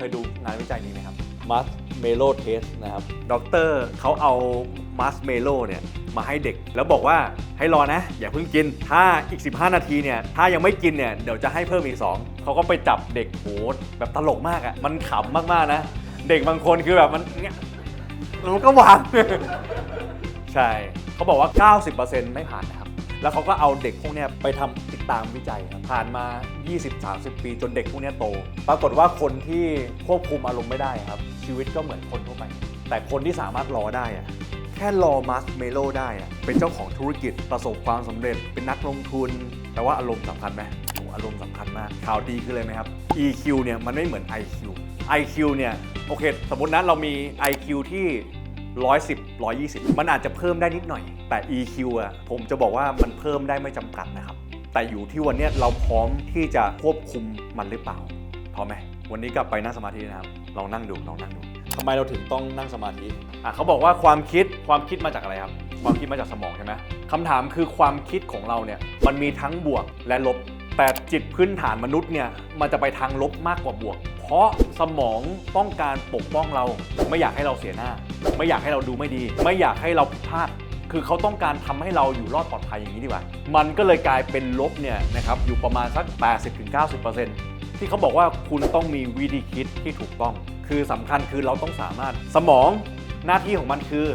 เคยดูงานวิจัยนี้ไหมครับมัสเมโลเทสนะครับ ด็อกเตอร์เขาเอามัสเมโลเนี่ยมาให้เด็ก แล้วบอกว่าให้รอนะ อย่าเพิ่งกิน ถ้าอีก 15 นาทีเนี่ยถ้ายังไม่กินเนี่ยเดี๋ยวจะให้เพิ่มอีก 2 เขาก็ไปจับเด็กโหแบบตลกมากอะ่ะ มันขำมากๆนะ เด็กบางคนคือแบบมันเงี้ยแล้วมันก็วาง ใช่ เขาบอกว่า 90%ไม่ผ่านนะครับ แล้วเขาก็เอาเด็กพวกเนี้ยไปทำติดตามวิจัยครับผ่านมา 20-30 ปีจนเด็กพวกเนี้ยโต ปรากฏว่าคนที่ควบคุมอารมณ์ไม่ได้ครับ ชีวิตก็เหมือนคนทั่วไป แต่คนที่สามารถรอได้อะแค่รอมัสเมโลได้อะเป็นเจ้าของธุรกิจประสบความสำเร็จ เป็นนักลงทุน แต่ว่าอารมณ์สำคัญไหมโอ้อารมณ์สำคัญมากข่าวดีคืออะไรไหมครับ EQ เนี่ยมันไม่เหมือน IQ IQ เนี่ยโอเค สมมตินะเรามี IQ ที่ 110 120 มันอาจจะเพิ่มได้นิดหน่อย แต่ EQ อะผมจะบอกว่ามันเพิ่มได้ไม่จำกัดนะครับ แต่อยู่ที่วันเนี้ยเราพร้อมที่จะควบคุมมันหรือเปล่าพร้อมไหมวันนี้กลับไปนั่งสมาธินะครับลองนั่งดูลองนั่งดูทำไมเราถึงต้องนั่งสมาธิอะเขาบอกว่าความคิดความคิดมาจากอะไรครับ ความคิดมาจากสมองใช่ไหมคำถามคือความคิดของเราเนี่ยมันมีทั้งบวกและลบ แต่จิตพื้นฐานมนุษย์เนี่ยมันจะไปทางลบมากกว่าบวก เพราะสมองต้องการปกป้องเรา ไม่อยากให้เราเสียหน้า ไม่อยากให้เราดูไม่ดี ไม่อยากให้เราผิดพลาด คือเขาต้องการทำให้เราอยู่รอดปลอดภัยอย่างนี้ดีกว่า มันก็เลยกลายเป็นลบเนี่ยนะครับอยู่ประมาณสัก 80-90%ที่เขาบอกว่าคุณต้องมีวิธีคิดที่ถูกต้อง คือสำคัญคือเราต้องสามารถสมองหน้าที่ของมันคือ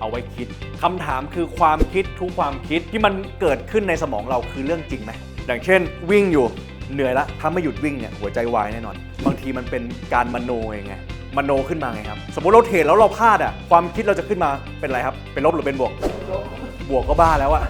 เอาไว้คิดคำถามคือความคิดทุกความคิดที่มันเกิดขึ้นในสมองเราคือเรื่องจริงไหม อย่างเช่นวิ่งอยู่เหนื่อยละถ้าไม่หยุดวิ่งเนี่ยหัวใจวายแน่นอน บางทีมันเป็นการมโนเองไงมโนขึ้นมาไงครับ สมมติเราเทรดแล้วเราพลาดอะความคิดเราจะขึ้นมาเป็นอะไรครับ เป็นลบหรือเป็นบวก บวกก็บ้าแล้วอะ